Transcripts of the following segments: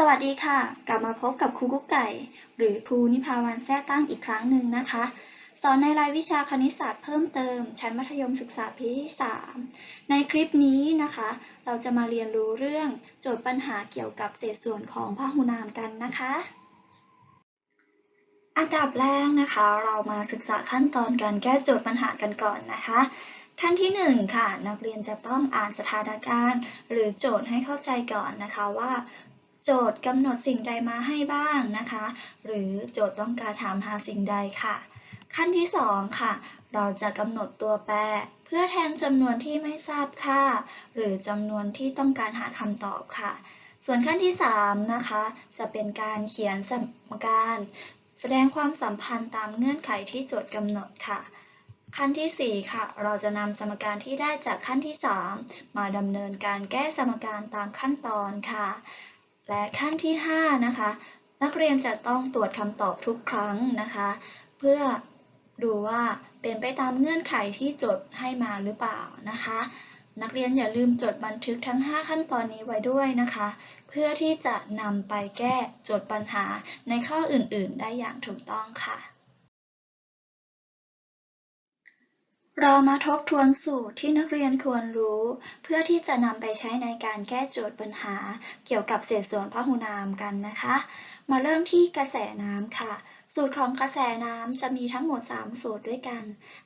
สวัสดีค่ะ กลับมาพบกับครูกุ๊กไก่ หรือครูนิพาวันแท้ตั้งอีกครั้งหนึ่งนะคะ สอนในรายวิชาคณิตศาสตร์เพิ่มเติม ชั้นมัธยมศึกษาปีที่ 3 ในคลิปนี้นะคะ เราจะมาเรียนรู้เรื่องโจทย์ปัญหาเกี่ยวกับเศษส่วนของพหุนามกันนะคะ อันดับแรกนะคะ เรามาศึกษาขั้นตอนการแก้โจทย์ปัญหากันก่อนนะคะขั้นที่ 1 ค่ะ นักเรียนจะต้องอ่านสถานการณ์ หรือโจทย์ให้เข้าใจก่อนนะคะว่า โจทย์กำหนดสิ่งใดมาให้บ้างนะคะ หรือโจทย์ต้องการถามหาสิ่งใดค่ะ ขั้นที่ 2 ค่ะ เราจะกำหนดตัวแปร เพื่อแทนจำนวนที่ไม่ทราบค่า หรือจำนวนที่ต้องการหาคำตอบค่ะ ส่วนขั้นที่ 3 นะคะ จะเป็นการเขียนสมการแสดงความสัมพันธ์ตามเงื่อนไขที่โจทย์กำหนดค่ะ ขั้นทีสี่4 ค่ะ เราจะนำสมการที่ได้จากขั้นที่ 3 มาดำเนินการแก้สมการตามขั้นตอนค่ะ และขั้นที่ 5 นะคะ นักเรียนจะต้องตรวจคำตอบทุกครั้งนะคะ เพื่อดูว่าเป็นไปตามเงื่อนไขที่จดให้มาหรือเปล่านะคะ นักเรียนอย่าลืมจดบันทึกทั้ง 5 ขั้นตอนนี้ไว้ด้วยนะคะ เพื่อที่จะนำไปแก้โจทย์ปัญหาในข้ออื่นๆ ได้อย่างถูกต้องค่ะ เรามาทบทวนสูตรที่นักเรียนควรรู้ เพื่อที่จะนำไปใช้ในการแก้โจทย์ปัญหา เกี่ยวกับเศษส่วนพหุนามกันนะคะ มาเริ่มที่กระแสน้ำค่ะ สูตรของกระแสน้ำจะมีทั้งหมด 3 สูตรด้วยกัน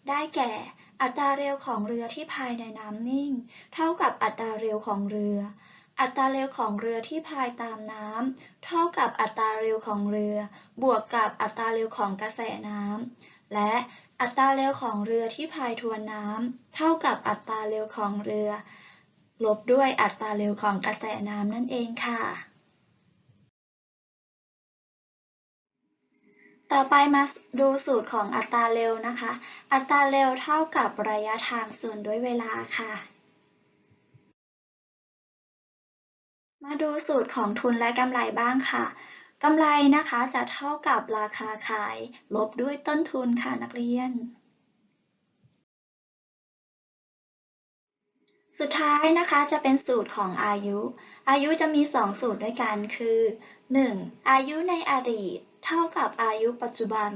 ได้แก่อัตราเร็วของเรือที่ภายในน้ำนิ่ง เท่ากับอัตราเร็วของเรือ อัตราเร็วของเรือที่พายตามน้ำเท่ากับอัตราเร็วของเรือ บวกกับอัตราเร็วของกระแสน้ำและ อัตราเร็วของเรือที่พายทวนน้ำเท่ากับอัตราเร็วของเรือ ลบด้วยอัตราเร็วของกระแสน้ำนั่นเองค่ะ ต่อไปมาดูสูตรของอัตราเร็วนะคะ อัตราเร็วเท่ากับระยะทางส่วนด้วยเวลาค่ะ มาดูสูตรของทุนและกำไรบ้างค่ะ กำไรนะคะจะเท่ากับราคาขาย ลบด้วยต้นทุนค่ะนักเรียน สุดท้ายนะคะจะเป็นสูตรของอายุ อายุจะมี 2 สูตรด้วยกันคือ 1. อายุในอดีต เท่ากับอายุปัจจุบัน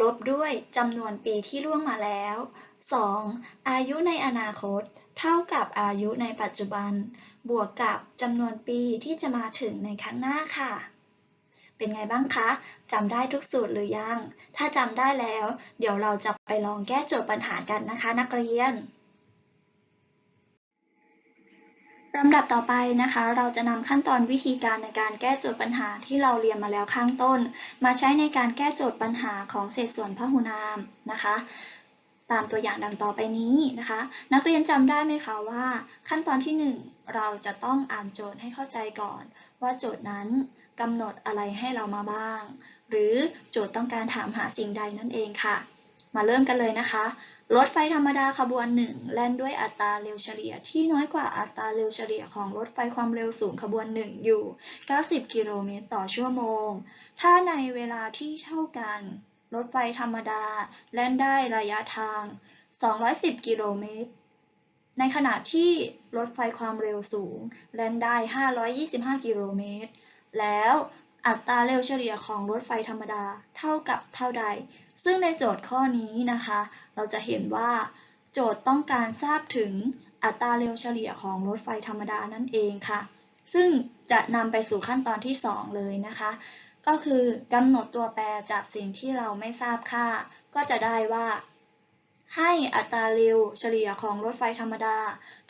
ลบด้วยจำนวนปีที่ล่วงมาแล้ว 2. อายุในอนาคต เท่ากับอายุในปัจจุบัน บวกกับจำนวนปีที่จะมาถึงในข้งหน้าค่ะ เป็นไงบ้างคะจำได้ทุกสูตรหรือยัง ถ้าจำได้แล้ว เดี๋ยวเราจะไปลองแก้โจทย์ปัญหากันนะคะ นักเรียนลำดับต่อไปนะคะ เราจะนำขั้นตอนวิธีการในการแก้โจทย์ปัญหาที่เราเรียนมาแล้วข้างต้น มาใช้ในการแก้โจทย์ปัญหาของเศษส่วนพหุนามนะคะ ตามตัวอย่างดังต่อไปนี้นะคะ นักเรียนจำได้ไหมคะว่า ขั้นตอนที่ 1 เราจะต้องอ่านโจทย์ให้เข้าใจก่อน ว่าโจทย์นั้น กำหนดอะไรให้เรามาบ้าง หรือโจทย์ต้องการถามหาสิ่งใดนั่นเองค่ะ มาเริ่มกันเลยนะคะ รถไฟธรรมดาขบวนหนึ่งแล่นด้วยอัตราเร็วเฉลี่ยที่น้อยกว่าอัตราเร็วเฉลี่ยของรถไฟความเร็วสูงขบวนหนึ่งอยู่ 90 กิโลเมตรต่อชั่วโมง ถ้าในเวลาที่เท่ากัน รถไฟธรรมดาแล่นได้ระยะทาง 210 กิโลเมตรในขณะที่รถไฟความเร็วสูงแล่นได้ 525 กิโลเมตร แล้วอัตราเร็วเฉลี่ยของรถไฟธรรมดาเท่ากับเท่าใด ซึ่งในโจทย์ข้อนี้นะคะ เราจะเห็นว่าโจทย์ต้องการทราบถึงอัตราเร็วเฉลี่ยของรถไฟธรรมดานั่นเองค่ะ ซึ่งจะนำไปสู่ขั้นตอนที่ 2 เลยนะคะ ก็คือกำหนดตัวแปรจากสิ่งที่เราไม่ทราบค่า ก็จะได้ว่า ให้อัตราเร็วเฉลี่ยของรถไฟธรรมดา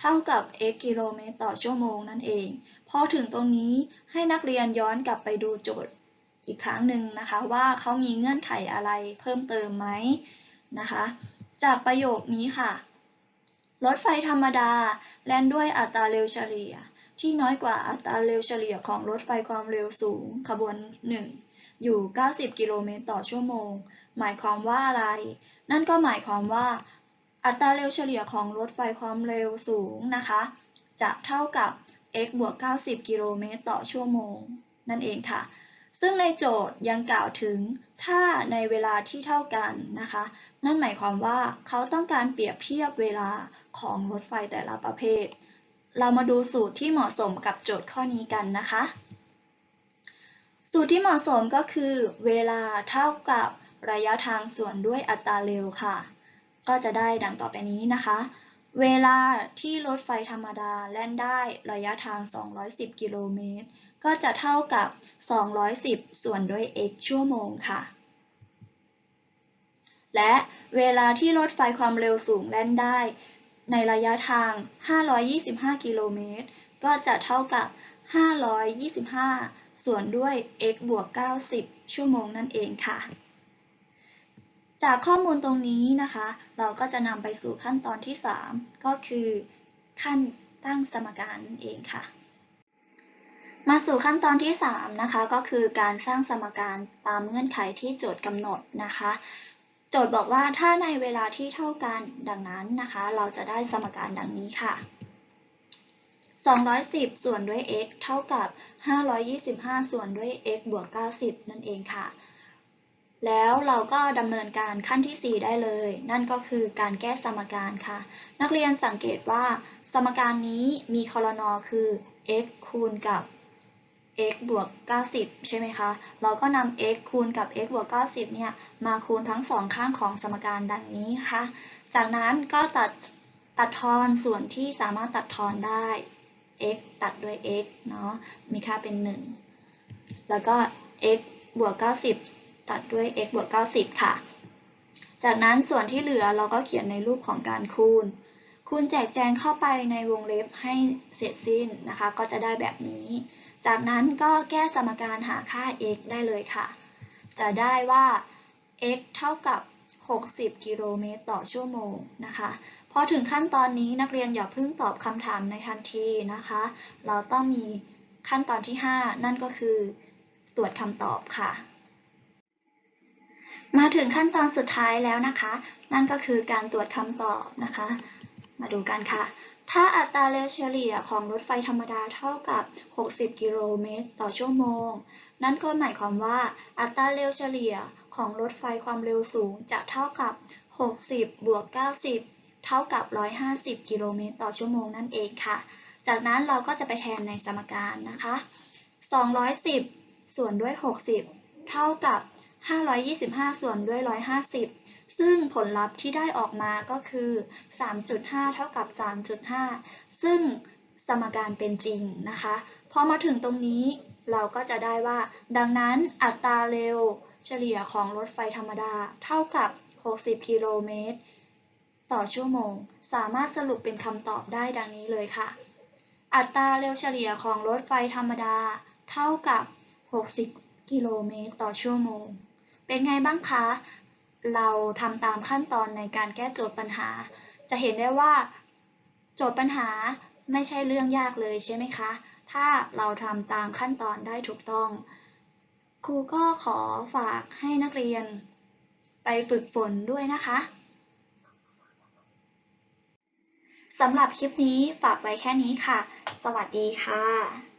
เท่ากับ x กิโลเมตรต่อชั่วโมงนั่นเอง พอถึงตรงนี้ให้นักเรียนย้อนกลับไปดูโจทย์อีกครั้งหนึ่งนะคะ ว่าเขามีเงื่อนไขอะไรเพิ่มเติมไหมนะคะ จากประโยคนี้ค่ะ รถไฟธรรมดาแล่นด้วยอัตราเร็วเฉลี่ย ที่น้อยกว่าอัตราเร็วเฉลี่ยของรถไฟความเร็วสูงขบวน 1 อยู่ 90 กิโลเมตรต่อชั่วโมง หมายความว่าอะไร นั่นก็หมายความว่า อัตราเร็วเฉลี่ยของรถไฟความเร็วสูงนะคะ จะเท่ากับ x บวก 90 กิโลเมตรต่อชั่วโมง นั่นเองค่ะ ซึ่งในโจทย์ยังกล่าวถึงถ้าในเวลาที่เท่ากันนะคะ นั่นหมายความว่าเขาต้องการเปรียบเทียบเวลาของรถไฟแต่ละประเภท เรามาดูสูตรที่เหมาะสมกับโจทย์ข้อนี้กันนะคะ สูตรที่เหมาะสมก็คือ เวลาเท่ากับระยะทางส่วนด้วยอัตราเร็วค่ะ ก็จะได้ดังต่อไปนี้นะคะ เวลาที่รถไฟธรรมดาแล่นได้ระยะทาง 210 กิโลเมตร ก็จะเท่ากับ 210 ส่วนด้วย x ชั่วโมงค่ะ และเวลาที่รถไฟความเร็วสูงแล่นได้ ในระยะทาง 525 กิโลเมตร ก็จะเท่ากับ 525 ส่วนด้วย x บวก 90 ชั่วโมงนั่นเองค่ะ จากข้อมูลตรงนี้นะคะ เราก็จะนำไปสู่ขั้นตอนที่ 3 ก็คือ ขั้นตั้งสมการนั่นเองค่ะ มาสู่ขั้นตอนที่ 3 นะคะ ก็คือการสร้างสมการตามเงื่อนไขที่โจทย์กำหนดนะคะ โจทย์บอกว่าถ้าในเวลาที่เท่ากันดังนั้นนะคะ เราจะได้สมการดังนี้ค่ะ 210 ส่วนด้วย x เท่ากับ 525 ส่วนด้วย x บวก 90 นั่นเองค่ะ แล้วเราก็ดำเนินการขั้นที่ 4 ได้เลย นั่นก็คือการแก้สมการค่ะ นักเรียนสังเกตว่า สมการนี้มีคอรนอคือ x คูณกับ x บวก 90 ใช่ไหมคะ เราก็นำ x คูณกับ x บวก 90 เนี่ย มาคูณทั้งสองข้างของสมการดังนี้นะคะ จากนั้นก็ตัดตัดทอนส่วนที่สามารถตัดทอนได้ x ตัดด้วย x เนาะ มีค่าเป็น 1 แล้วก็ x บวก 90 ตัดด้วย x บวก90 ค่ะ จากนั้นส่วนที่เหลือเราก็เขียนในรูปของการคูณ คูณแจกแจงเข้าไปในวงเล็บให้เสร็จสิ้นนะคะ ก็จะได้แบบนี้ จากนั้นก็แก้สมการหาค่า x ได้เลยค่ะ จะได้ว่า x เท่ากับ 60 กิโลเมตรต่อชั่วโมงนะคะพอถึงขั้นตอนนี้นักเรียนอย่าเพิ่งตอบคำถามในทันทีนะคะ เราต้องมีขั้นตอนที่ 5 นั่นก็คือตรวจคำตอบค่ะ มาถึงขั้นตอนสุดท้ายแล้วนะคะ นั่นก็คือการตรวจคำตอบนะคะ มาดูกันค่ะ ถ้าอัตราเร็วเฉลี่ยของรถไฟธรรมดาเท่ากับ 60 กิโลเมตรต่อชั่วโมง นั่นก็หมายความว่าอัตราเร็วเฉลี่ยของรถไฟความเร็วสูงจะเท่ากับ 60 บวก 90 เท่ากับ 150 กิโลเมตรต่อชั่วโมงนั่นเองค่ะ จากนั้นเราก็จะไปแทนในสมการนะคะ 210 ส่วนด้วย 60 เท่ากับ 525 ส่วนด้วย 150 ซึ่งผลลัพธ์ที่ได้ออกมาก็คือ 3.5 เท่ากับ 3.5 ซึ่งสมการเป็นจริงนะคะ พอมาถึงตรงนี้เราก็จะได้ว่า ดังนั้นอัตราเร็วเฉลี่ยของรถไฟธรรมดา เท่ากับ 60 กิโลเมตร ต่อชั่วโมง สามารถสรุปเป็นคำตอบได้ดังนี้เลยค่ะ อัตราเร็วเฉลี่ยของรถไฟธรรมดา เท่ากับ 60 กิโลเมตร ต่อชั่วโมง เป็นไงบ้างคะ เราทำตามขั้นตอนในการแก้โจทย์ปัญหา จะเห็นได้ว่า โจทย์ปัญหาไม่ใช่เรื่องยากเลยใช่ไหมคะ ถ้าเราทำตามขั้นตอนได้ถูกต้อง ครูก็ขอฝากให้นักเรียน ไปฝึกฝนด้วยนะคะสำหรับคลิปนี้ฝากไว้แค่นี้ค่ะ สวัสดีค่ะ